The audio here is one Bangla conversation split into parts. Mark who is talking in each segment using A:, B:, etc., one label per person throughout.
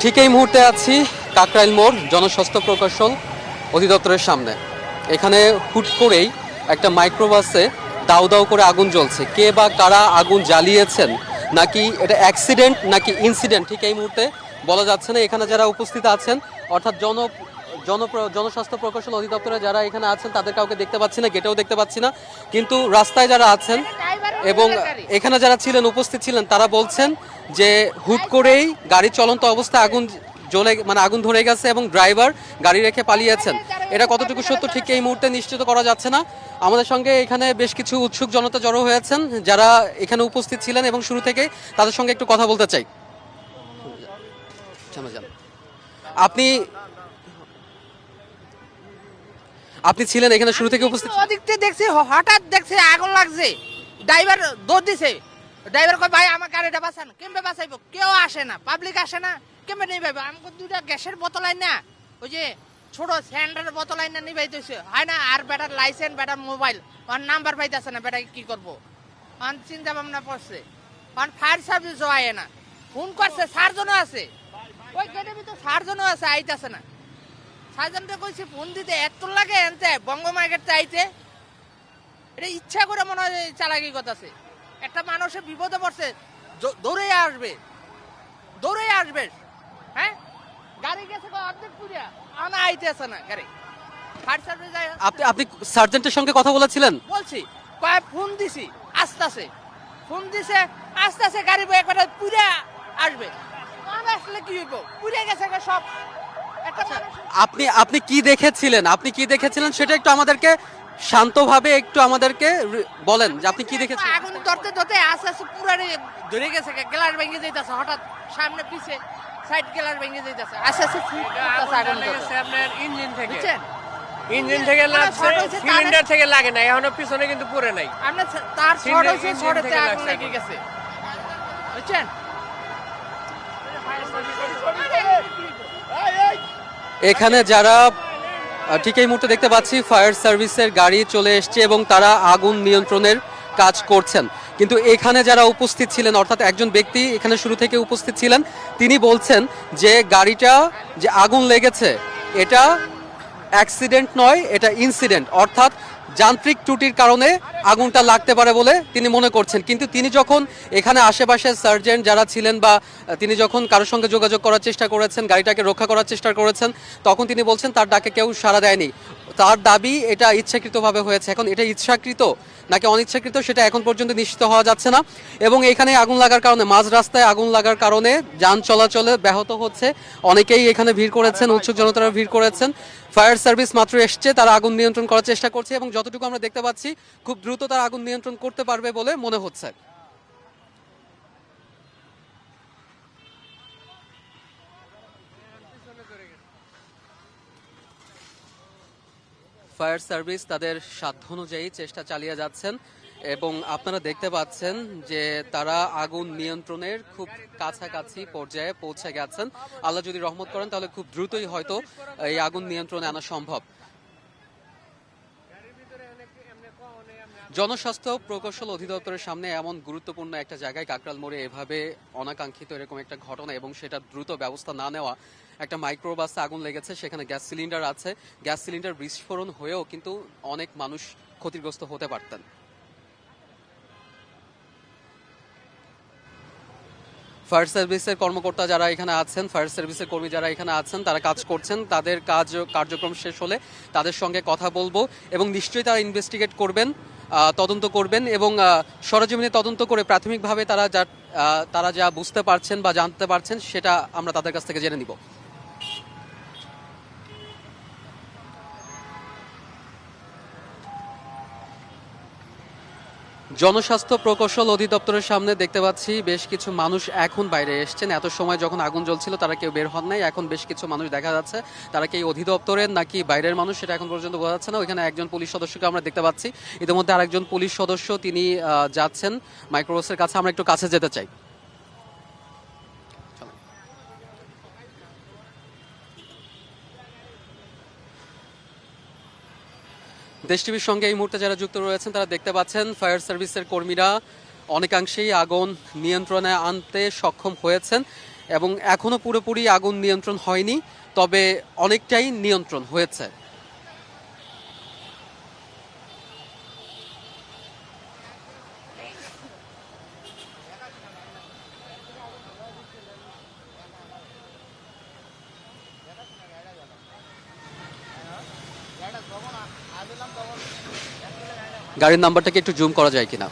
A: ঠিক এই মুহূর্তে আছি কাকরাইল মোড়, জনস্বাস্থ্য প্রকৌশল অধিদপ্তরের সামনে। এখানে হুট করেই একটা মাইক্রোবাসে দাউ দাউ করে আগুন জ্বলছে। কে বা কারা আগুন জ্বালিয়েছেন, নাকি এটা অ্যাক্সিডেন্ট, নাকি ইনসিডেন্ট, ঠিক এই মুহূর্তে বলা যাচ্ছে না। এখানে যারা উপস্থিত আছেন, অর্থাৎ জন জনস্বাস্থ্য প্রকৌশল অধিদপ্তরে যারা এখানে আছেন, তাদের কাউকে দেখতে পাচ্ছি না, গেটেও দেখতে পাচ্ছি না। কিন্তু রাস্তায় যারা আছেন এবং এখানে যারা ছিলেন, উপস্থিত ছিলেন, তারা বলছেন যে হুট করেই গাড়ি চলন্ত অবস্থায় আগুন জ্বলে মানে আগুন ধরে গেছে এবং ড্রাইভার গাড়ি রেখে পালিয়েছেন। এটা কতটুকু সত্য? ঠিক এই মুহূর্তে নিশ্চিত করা যাচ্ছে না। আমাদের সঙ্গে এখানে বেশ কিছু উৎসুক জনতা জড়ো হয়েছেন, যারা এখানে উপস্থিত ছিলেন এবং শুরু থেকে তাদের সঙ্গে একটু কথা বলতে চাই। আপনি আপনি ছিলেন এখানে শুরু থেকে উপস্থিত?
B: ওদিক থেকে দেখছি হঠাৎ দেখছি আগুন লাগছে। ড্রাইভার দৌড় দিছে। ড্রাইভার কয় ভাই আমার গাড়িটা বাঁচান। কেমবে বাঁচাইবো? কেউ আসে না পাবলিক আসে না। কেমবে নিবাইবো? আমাকে দুটা গ্যাসের বোতল আইন না। ওই যে ছোট স্যান্ডারের বোতল আইন না নিবাই দিছে হয় না আর বেটার লাইসেন্স বেটার মোবাইল ওর নাম্বার পাইতেছে না বেটা কি করব? অন চিন্তা ভাবনা পড়ছে অন ফায়ার সার্ভিসও আয় না। ফোন করছে সার্জনও আছে। ওই গেটের ভিতর সার্জনও আছে আইতাছে না। সার্জনকে কইছি ফোন দিতে এত লাগে এনতে? বঙ্গ মার্কেট আইতে এটা ইচ্ছা করে মনে হয় চালাকি কথাছে একটা মানুষের বিপদে পড়ছে দৌড়ে আসবে। দৌড়ে আসবে। হ্যাঁ? গাড়ি গেছে কয় অর্ধেক পুরিয়া আনা আইতেছে না গাড়ি। ফায়ার সার্ভিস
A: আপনি আপনি সার্জেন্টের সঙ্গে কথা বলেছিলেন?
B: বলছি কয় ফোন দিছি আস্তাছে। ফোন দিছে আস্তাছে গাড়ি একবারে পুরা আসবে। আসলে কি হইব? পুরে গেছে সব
A: আপনি আপনি কি দেখেছিলেন? আপনি কি দেখেছিলেন? সেটা একটু আমাদেরকে শান্তভাবে একটু আমাদেরকে বলেন যে আপনি কি দেখেছিলেন?
B: আগুন ধরতে ধরতে আস্তে আস্তে পুরো ধরে গেছে গ্লাস ভেঙে যাইতেছে হঠাৎ সামনে পিছে সাইড গ্লাস ভেঙে যাইতেছে আস্তে আস্তে আগুন।
C: আপনার ইঞ্জিন থেকে।
B: বুঝছেন?
C: ইঞ্জিন থেকে
B: মানে
C: লাগছে সিলিন্ডার থেকে লাগে না এখনও পিছনে কিন্তু পুরে নাই।
B: আমরা তার শর্ট হয়েছে
C: engine
B: আগুন লেগে গেছে। বুঝছেন?
A: এখানে যারা ঠিক এই মুহূর্তে দেখতে পাচ্ছি, ফায়ার সার্ভিসের গাড়ি চলে এসছে এবং তারা আগুন নিয়ন্ত্রণের কাজ করছেন। কিন্তু এখানে যারা উপস্থিত ছিলেন, অর্থাৎ একজন ব্যক্তি এখানে শুরু থেকে উপস্থিত ছিলেন, তিনি বলছেন যে গাড়িটা যে আগুন লেগেছে, এটা অ্যাক্সিডেন্ট নয়, এটা ইনসিডেন্ট। অর্থাৎ যান্ত্রিক ত্রুটির কারণে আগুনটা লাগতে পারে বলে তিনি মনে করছেন। কিন্তু তিনি যখন এখানে আশেপাশে সার্জেন্ট যারা ছিলেন বা তিনি যখন কারোর সঙ্গে যোগাযোগ করার চেষ্টা করেছেন, গাড়িটাকে রক্ষা করার চেষ্টা করেছেন, তখন তিনি বলছেন তার ডাকে কেউ সাড়া দেয়নি। তার দাবি এটা ইচ্ছাকৃতভাবে হয়েছে। এখন এটা ইচ্ছাকৃত নাকি অনিচ্ছাকৃত সেটা এখন পর্যন্ত নিশ্চিত হওয়া যাচ্ছে না। এবং এখানে আগুন লাগার কারণে, মাঝ রাস্তায় আগুন লাগার কারণে যান চলাচলে ব্যাহত হচ্ছে। অনেকেই এখানে ভিড় করেছেন উৎসুক জনতারা ভিড় করেছেন। ফায়ার সার্ভিস মাত্র এসছে, তারা আগুন নিয়ন্ত্রণ করার চেষ্টা করছে এবং যতটুকু আমরা দেখতে পাচ্ছি, খুব দ্রুত তারা আগুন নিয়ন্ত্রণ করতে পারবে বলে মনে হচ্ছে। ফায়ার সার্ভিস তাদের সাধ্য অনুযায়ী চেষ্টা চালিয়ে যাচ্ছেন এবং আপনারা দেখতে পাচ্ছেন যে তারা আগুন নিয়ন্ত্রণের খুব কাছাকাছি পর্যায়ে পৌঁছে গেছেন। আল্লাহ যদি রহমত করেন, তাহলে খুব দ্রুতই হয়তো এই আগুন নিয়ন্ত্রণে আনা সম্ভব। জনস্বাস্থ্য প্রকৌশল অধিদপ্তরের সামনে এমন গুরুত্বপূর্ণ একটা জায়গায় কাকরাল মোড়ে এভাবে অনাকাঙ্ক্ষিত এরকম একটা ঘটনা এবং সেটা দ্রুত ব্যবস্থা না নেওয়া একটা মাইক্রোবাসে আগুন লেগেছে, সেখানে গ্যাস সিলিন্ডার আছে। গ্যাস সিলিন্ডার বিস্ফোরণ হয়েও কিন্তু অনেক মানুষ ক্ষতিগ্রস্ত হতে পারতেন। ফায়ার সার্ভিসের কর্মকর্তা যারা এখানে আছেন, ফায়ার সার্ভিসের কর্মী যারা এখানে আছেন, তারা কাজ করছেন। তাদের কাজ, কার্যক্রম শেষ হলে তাদের সঙ্গে কথা বলব এবং নিশ্চয়ই তারা ইনভেস্টিগেট করবেন। তদন্ত করবেন এবং সরজমিনে তদন্ত করে প্রাথমিকভাবে তারা যা তারা যা বুঝতে পারছেন বা জানতে পারছেন সেটা আমরা তাদের কাছ থেকে জেনে নিব। জনস্বাস্থ্য প্রকৌশল অধিদপ্তরের সামনে দেখতে পাচ্ছি বেশ কিছু মানুষ এখন বাইরে এসছেন। এত সময় যখন আগুন জ্বলছিল, তারা কেউ বের হন নাই। এখন বেশ কিছু মানুষ দেখা যাচ্ছে। তারা কি অধিদপ্তরের নাকি বাইরের মানুষ, সেটা এখন পর্যন্ত বোঝা যাচ্ছে না। ওইখানে একজন পুলিশ সদস্যকে আমরা দেখতে পাচ্ছি। ইতিমধ্যে আরেকজন পুলিশ সদস্য, তিনি যাচ্ছেন মাইক্রোবাসের কাছে। আমরা একটু কাছে যেতে চাই। দেশ টিভির সঙ্গে এই মুহূর্তে যারা যুক্ত রয়েছেন, তারা দেখতে পাচ্ছেন ফায়ার সার্ভিসের কর্মীরা অনেকাংশেই আগুন নিয়ন্ত্রণে আনতে সক্ষম হয়েছেন এবং এখনও পুরোপুরি আগুন নিয়ন্ত্রণ হয়নি, তবে অনেকটাই নিয়ন্ত্রণ হয়েছে। গাড়ির নাম্বারটাকে একটু জুম করা যায় কিনা?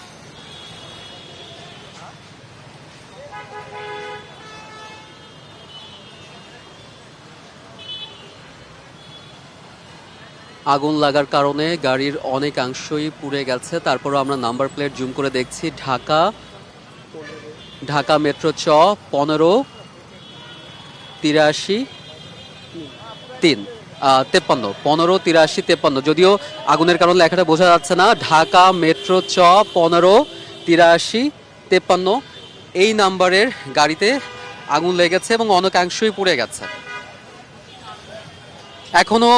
A: আগুন লাগার কারণে গাড়ির অনেকাংশই পুড়ে গেছে। তারপরও আমরা নাম্বার প্লেট জুম করে দেখছি। ঢাকা ঢাকা মেট্রো চ, পনেরো, তিরাশি, তিন। তেপ্পান্ন, পনেরো, তিরাশি, তেপ্পান্ন। যদিও আগুনের কারণে লেখাটা বোঝা যাচ্ছে না, ঢাকা মেট্রো চ, পনেরো, তিরাশি, তেপ্পান্ন। এই নাম্বারের গাড়িতে আগুন লেগেছে এবং অনেকাংশই পুড়ে গেছে। এখনও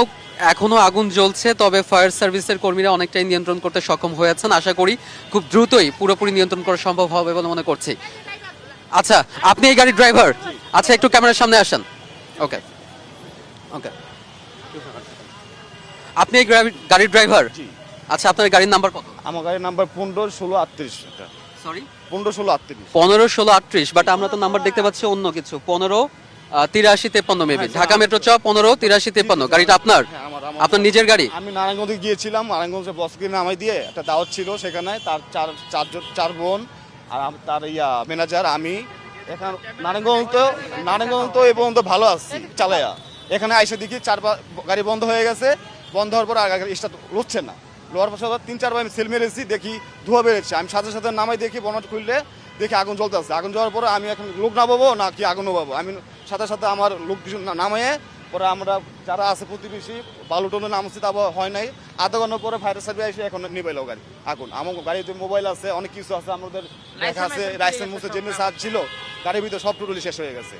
A: এখনও আগুন জ্বলছে, তবে ফায়ার সার্ভিসের কর্মীরা অনেকটাই নিয়ন্ত্রণ করতে সক্ষম হয়েছেন। আশা করি খুব দ্রুতই পুরোপুরি নিয়ন্ত্রণ করা সম্ভব হবে বলে মনে করছি। আচ্ছা আপনি এই গাড়ির ড্রাইভার? আচ্ছা একটু ক্যামেরার সামনে আসেন। ওকে ওকে। আপনি এই গাড়ির ড্রাইভার আচ্ছা আপনার গাড়ির নাম্বার কত?
D: আমার গাড়ির নাম্বার পনেরো ষোলো আটত্রিশ
A: সরি
D: পনেরো ষোলো আটত্রিশ।
A: পনেরো ষোলো আটত্রিশ বাট আমরা তো নাম্বার দেখতে পাচ্ছি অন্য কিছু। পনেরো তিরাশি তেপ্পান্ন মেবি
D: হ্যাঁ,
A: ঢাকা মেট্রো চ পনেরো তিরাশি তেপ্পান্ন। গাড়িটা আপনার?
D: হ্যাঁ,
A: আপনার নিজের গাড়ি?
D: আমি নারায়ণগঞ্জে গিয়েছিলাম নারায়ণগঞ্জে বসকে নামাই দিয়ে একটা দাওয়াত ছিল সেখানে। তার চার চারজন চার বোন আর তার ইয়া ম্যানেজার আমি। এখন নারায়ণগঞ্জ তো নারায়ণগঞ্জ তো এই পর্যন্ত ভালো আসছি চালাইয়া এখানে আইসে দেখি চারবার গাড়ি বন্ধ হয়ে গেছে। বন্ধ হওয়ার পর আর গাড়ি স্টার্ট লড়ছে না। লোয়ার পাশে তিন চারবার আমি সেল মেরেছি দেখি ধোয়া বেড়েছে আমি সাথে সাথে নামাই দেখি বনট খুললে দেখি আগুন জ্বলতে আসছে আগুন জ্বলার পরে আমি এখন লোক নামাবো না কি আগুন নামাবো আমি সাথে সাথে আমার লোক কিছু না- নামিয়ে পরে আমরা যারা আছে প্রতিবেশী বালুটনে নামছি তা হয় নাই। আধা ঘণ্টা পরে ফায়ার সার্ভিস এসে এখন নিবাইল গাড়ি আগুন। আমার গাড়িতে মোবাইল আছে অনেক কিছু আছে আমাদের দেখা আছে লাইসেন্স মুসে যেমনি সার ছিল গাড়ির ভিতরে সব টোটালি শেষ হয়ে গেছে।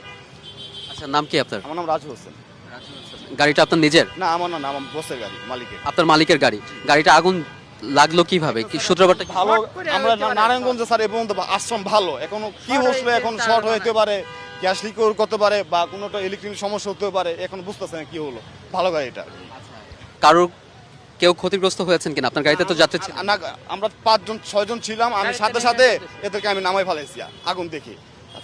A: আচ্ছা নাম কি আপনার?
D: আমার নাম রাজু হোসেন।
A: গাড়িটা আপনার নিজের?
D: না আমার না আমার বসের গাড়ি মালিকের।
A: আপনার মালিকের গাড়ি। গাড়িটা আগুন লাগল কীভাবে? কি সূত্রপাতটা
D: ভালো আমরা নারায়ণগঞ্জে স্যার এবং আশ্রম ভালো। এখন কি হচ্ছে এখন শর্ট হইতে পারে গ্যাস লিক করতে পারে বা কোনো একটা ইলেকট্রিক সমস্যা হতে পারে এখন বুঝতেছে না কি হলো। ভালো গাড়িটা।
A: কারোর কেউ ক্ষতিগ্রস্ত হয়েছেন কিনা? আপনার গাড়িতে তো যাত্রী
D: না আমরা পাঁচজন ছয়জন ছিলাম আমি সাথে সাথে এদেরকে আমি নামাই ফেলাইছি আগুন দেখি।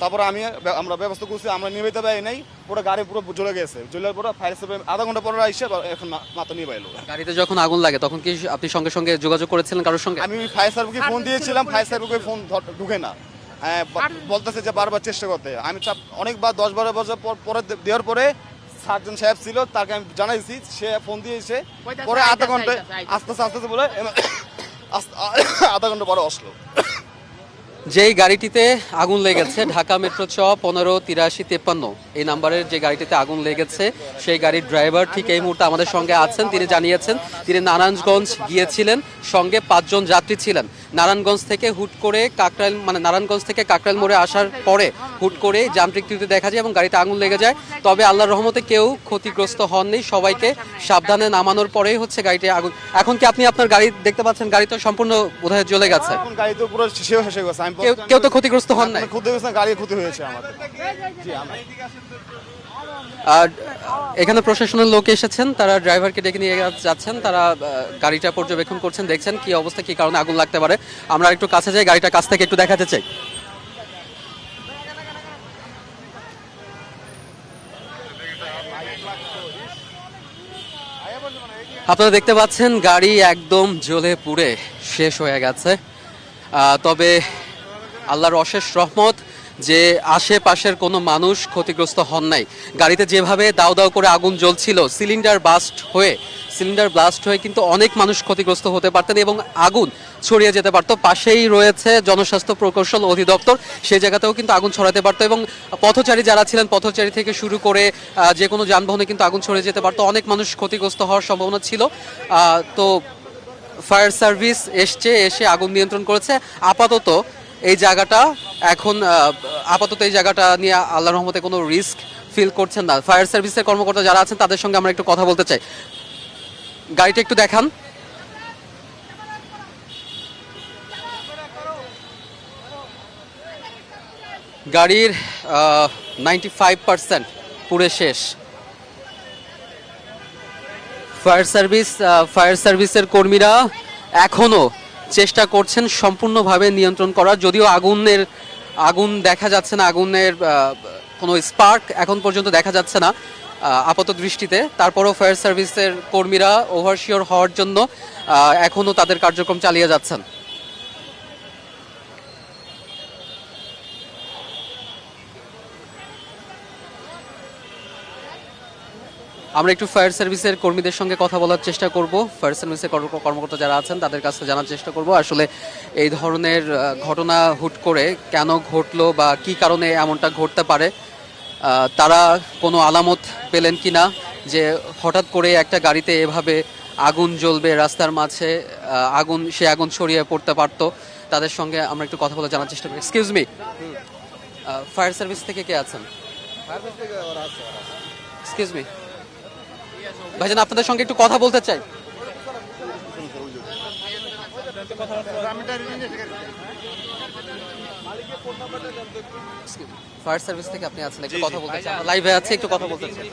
D: তারপরে আমি আমরা ব্যবস্থা করছি আমরা নিবেতে পারি নাই পুরো গাড়ি পুরো জ্বলে গেছে। জ্বলার পরে ফায়ার সার্ভিস আধা ঘণ্টা পরে আইসে এখন মাত্র নিয়ে পাইলো
A: গাড়িতে যখন আগুন লাগে তখন কি আপনি সঙ্গে সঙ্গে যোগাযোগ করেছিলেন কারোর সঙ্গে?
D: আমি ফায়ার সার্ভিসকে ফোন দিয়েছিলাম ফায়ার সার্ভিসকে ফোন ধর- ঢুকে না। হ্যাঁ, বলতেছে যে বারবার চেষ্টা করতে। আমি চাপ অনেকবার দশ বারো বছর পর পরে দেওয়ার পরে সার্জন সাহেব ছিল তাকে আমি জানাইছি সে ফোন দিয়েছে। পরে আধা ঘন্টায়। আস্তে আস্তে আস্তে আস্তে বলে আস্তে- আধা ঘণ্টা পরে আসলো।
A: যেই গাড়িটিতে আগুন লেগেছে, ঢাকা মেট্রো চ পনেরো, তিরাশি, তেপ্পান্ন, এই নাম্বারের যে গাড়িটিতে আগুন লেগেছে, সেই গাড়ির ড্রাইভার ঠিক এই মুহূর্তে আমাদের সঙ্গে আছেন। তিনি জানিয়েছেন, তিনি নারায়ণগঞ্জ গিয়েছিলেন, সঙ্গে পাঁচজন যাত্রী ছিলেন। নারায়ণগঞ্জ থেকে হুট করে কাকরাইল মানে নারায়ণগঞ্জ থেকে কাকরাইল মোড়ে আসার পরে হুট করে যান্ত্রিক ত্রুটি দেখা যায় এবং গাড়িতে আগুন লেগে যায়। তবে আল্লাহর রহমতে কেউ ক্ষতিগ্রস্ত হননি, সবাইকে সাবধানে নামানোর পরেই হচ্ছে গাড়িতে আগুন। এখন কি আপনি আপনার গাড়ি দেখতে পাচ্ছেন? গাড়ি তো সম্পূর্ণ বোধহয় জ্বলে গেছে।
D: গাড়ি তো পুরো শেষ হয়ে গেছে।
A: কেউ কেউ তো ক্ষতিগ্রস্ত হন নাই।
D: ক্ষতি হয়েছে গাড়ি ক্ষতি হয়েছে আমাদের
A: আর এখানে প্রশাসনের লোক এসেছেন তারা ড্রাইভারকে ডেকে নিয়ে যাচ্ছেন তারা গাড়িটা পর্যবেক্ষণ করছেন দেখছেন কি অবস্থা কি কারণে আগুন লাগতে পারে। আমরা একটু কাছে যাই গাড়িটা কাছ থেকে একটু দেখাতে চাই। আপনারা দেখতে পাচ্ছেন গাড়ি একদম জ্বলে পুড়ে শেষ হয়ে গেছে। আহ, তবে আল্লাহর অশেষ রহমত যে আশেপাশের কোনো মানুষ ক্ষতিগ্রস্ত হন নাই। গাড়িতে যেভাবে দাও দাও করে আগুন জ্বলছিল, সিলিন্ডার বাস্ট হয়ে, সিলিন্ডার ব্লাস্ট হয়ে কিন্তু অনেক মানুষ ক্ষতিগ্রস্ত হতে পারতেন এবং আগুন ছড়িয়ে যেতে পারতো। পাশেই রয়েছে জনস্বাস্থ্য প্রকৌশল অধিদপ্তর, সেই জায়গাতেও কিন্তু আগুন ছড়াতে পারতো এবং পথচারী যারা ছিলেন, পথচারী থেকে শুরু করে যে কোনো যানবাহনে কিন্তু আগুন ছড়িয়ে যেতে পারতো। অনেক মানুষ ক্ষতিগ্রস্ত হওয়ার সম্ভাবনা ছিল। তো ফায়ার সার্ভিস এসছে, এসে আগুন নিয়ন্ত্রণ করেছে। আপাতত এই জায়গাটা এখন আপাতত এই জায়গাটা নিয়ে আল্লাহ রহমতে কোনো রিস্ক ফিল করছেন না। ফায়ার সার্ভিসের কর্মকর্তা যারা আছেন, তাদের সঙ্গে আমরা একটু কথা বলতে চাই। গাড়িটা একটু দেখান। গাড়ির নাইনটি ফাইভ পার্সেন্ট পুড়ে শেষ। ফায়ার সার্ভিস ফায়ার সার্ভিসের কর্মীরা এখনও চেষ্টা করছেন সম্পূর্ণভাবে নিয়ন্ত্রণ করার যদিও আগুনের, আগুন দেখা যাচ্ছে না, আগুনের কোনো স্পার্ক এখন পর্যন্ত দেখা যাচ্ছে না আপাত দৃষ্টিতে। তারপরও ফায়ার সার্ভিসের কর্মীরা ওভারশিওর হওয়ার জন্য এখনও তাদের কার্যক্রম চালিয়ে যাচ্ছেন। আমরা একটু ফায়ার সার্ভিসের কর্মীদের সঙ্গে কথা বলার চেষ্টা করব। ফায়ার সার্ভিসের কর্ম- কর্মকর্তা যারা আছেন তাদের কাছে জানার চেষ্টা করব। আসলে এই ধরনের ঘটনা হুট করে কেন ঘটলো বা কি কারণে এমনটা ঘটতে পারে তারা কোনো আলামত পেলেন কি না যে হঠাৎ করে একটা গাড়িতে এভাবে আগুন জ্বলবে রাস্তার মাঝে আগুন সে আগুন ছড়িয়ে পড়তে পারতো তাদের সঙ্গে আমরা একটু কথা বলে জানার চেষ্টা করি। এক্সকিউজ মি ফায়ার সার্ভিস থেকে কে আছেন? এক্সকিউজ মি ভাইজান আপনাদের সঙ্গে একটু কথা বলতে চাই। ফায়ার সার্ভিস থেকে আপনি আছেন একটু কথা বলতে চাই। লাইভে আছে একটু কথা বলতে চাই।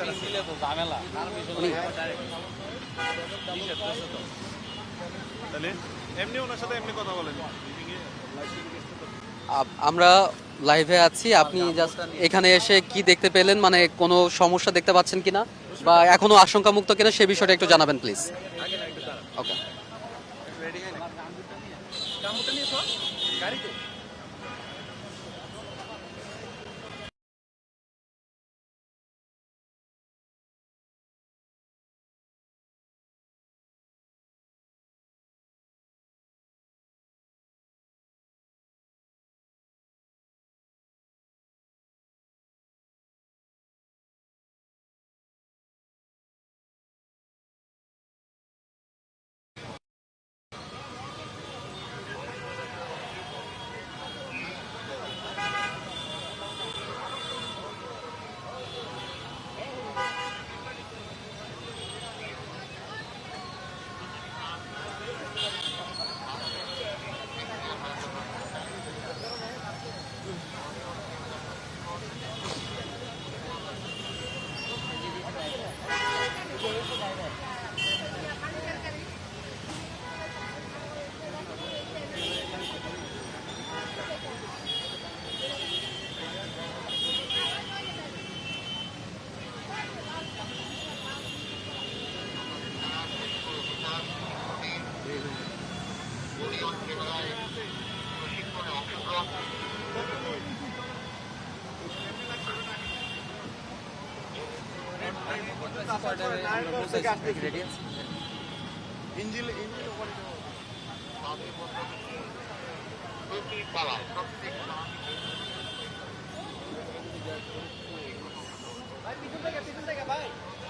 E: এমনি ওনার সাথে এমনি কথা বলেন।
A: আপ- আমরা লাইভে আছি আপনি জাস্ট এখানে এসে কি দেখতে পেলেন? মানে কোনো সমস্যা দেখতে পাচ্ছেন কিনা? বা এখনও আশঙ্কা মুক্ত কিনা সে বিষয়টা একটু জানাবেন প্লিজ ওকে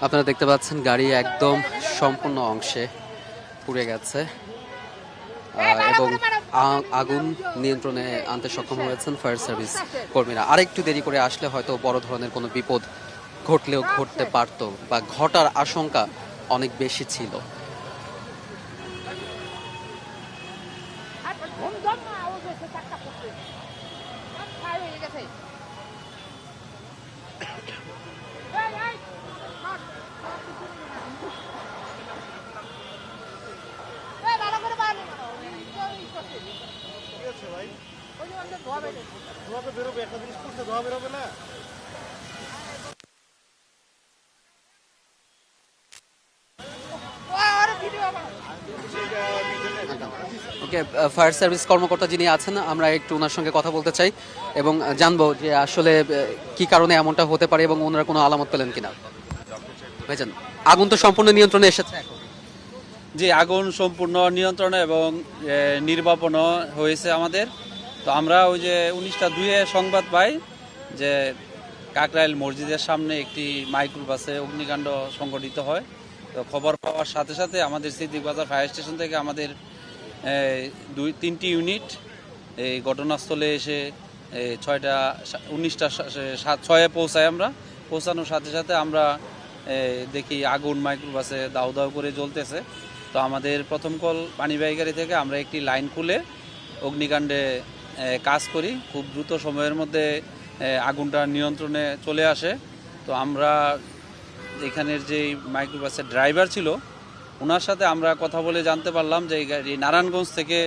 A: আপনারা দেখতে পাচ্ছেন গাড়ি একদম সম্পূর্ণ অংশে পুড়ে গেছে। এবং আগুন নিয়ন্ত্রণে আনতে সক্ষম হয়েছেন ফায়ার সার্ভিস কর্মীরা। আরেকটু দেরি করে আসলে হয়তো বড় ধরনের কোনো বিপদ ঘটলেও ঘটতে পারত বা ঘটার আশঙ্কা অনেক বেশি ছিল। ফায়ার সার্ভিস কর্মকর্তা যিনি আছেন, আমরা একটু ওনার সঙ্গে কথা বলতে চাই এবং জানব যে আসলে কি কারণে এমনটা হতে পারে এবং ওনারা কোনো আলামত পেলেন কিনা। ভাইজান, আগুন তো সম্পূর্ণ নিয়ন্ত্রণে এসেছে
F: জি, আগুন সম্পূর্ণ নিয়ন্ত্রণ এবং নির্বাপন হয়েছে আমাদের। তো আমরা ওই যে উনিশটা দুইয়ে সংবাদ পাই যে কাকরাইল মসজিদের সামনে একটি মাইক্রো বাসে অগ্নিকাণ্ড সংঘটিত হয়। তো খবর পাওয়ার সাথে সাথে আমাদের সিদ্দিক বাজার ফায়ার স্টেশন থেকে আমাদের দুই, তিনটি ইউনিট এই ঘটনাস্থলে এসে ছয়টা উনিশটা সাত, ছয়ে পৌঁছাই আমরা। পৌঁছানোর সাথে সাথে আমরা দেখি আগুন মাইক্রো বাসে দাউ দাউ করে জ্বলতেছে। তো আমাদের প্রথম কল পানিবাহী গাড়ি থেকে আমরা একটি লাইন খুলে অগ্নিকাণ্ডে কাজ করি। খুব দ্রুত সময়ের মধ্যে আগুনটা নিয়ন্ত্রণে চলে আসে। তো আমরা এখানের যে মাইক্রোবাসের ড্রাইভার ছিল ওনার সাথে আমরা কথা বলে জানতে পারলাম যে এই গাড়ি নারায়ণগঞ্জ থেকে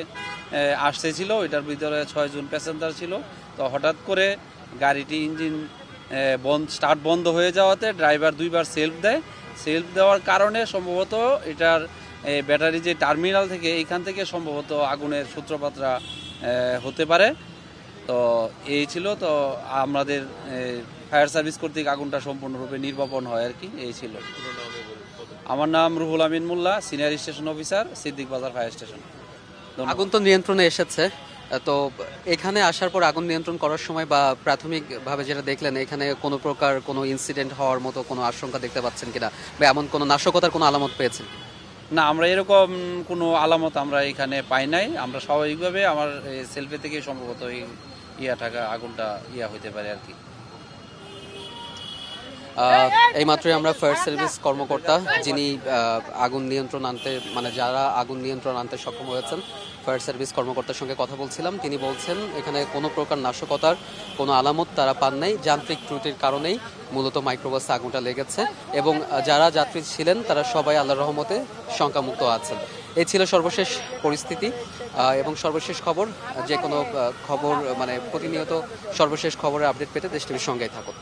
F: আসতেছিল ওইটার ভিতরে ছয়জন প্যাসেঞ্জার ছিল। তো হঠাৎ করে গাড়িটি ইঞ্জিন বন্ধ, স্টার্ট বন্ধ হয়ে যাওয়াতে ড্রাইভার দুইবার সেলফ দেয়। সেলফ দেওয়ার কারণে সম্ভবত এটার ব্যাটারি যে টার্মিনাল থেকে এইখান থেকে সম্ভবত আগুনের সূত্রপাতটা হতে পারে। তো এই ছিল, তো আমাদের ফায়ার সার্ভিস কর্তৃক আগুনটা সম্পূর্ণরূপে নির্বাপন হয় আর কি, এই ছিল। আমার নাম Ruhul Amin Molla, senior station officer, Siddique Bazar fire station.
A: আগুন তো নিয়ন্ত্রণে এসেছে। তো এখানে আসার পর আগুন নিয়ন্ত্রণ করার সময় বা প্রাথমিকভাবে যেটা দেখলেন, এখানে কোনো প্রকার কোনো ইনসিডেন্ট হওয়ার মতো কোনো আশঙ্কা দেখতে পাচ্ছেন কিনা? বা এমন কোনো নাশকতার কোনো আলামত পেয়েছেন?
F: না, আমরা এরকম কোনো আলামত আমরা এখানে পাই নাই। আমরা স্বাভাবিকভাবে আমার সেলফি থেকে সম্ভবত এই ইয়া থাকা আগুনটা ইয়া হইতে পারে আর কি।
A: এইমাত্রই আমরা ফায়ার সার্ভিস কর্মকর্তা যিনি আগুন নিয়ন্ত্রণ আনতে মানে যারা আগুন নিয়ন্ত্রণ আনতে সক্ষম হয়েছেন ফায়ার সার্ভিস কর্মকর্তার সঙ্গে কথা বলছিলাম। তিনি বলছেন এখানে কোনো প্রকার নাশকতার কোনো আলামত তারা পান নাই। যান্ত্রিক ত্রুটির কারণেই মূলত মাইক্রোবাসে আগুনটা লেগেছে এবং যারা যাত্রী ছিলেন তারা সবাই আল্লাহর রহমতে শঙ্কামুক্ত আছেন। এই ছিল সর্বশেষ পরিস্থিতি এবং সর্বশেষ খবর যে কোনো খবর মানে প্রতিনিয়ত সর্বশেষ খবরের আপডেট পেতে দেশ টিভির সঙ্গেই থাকুন।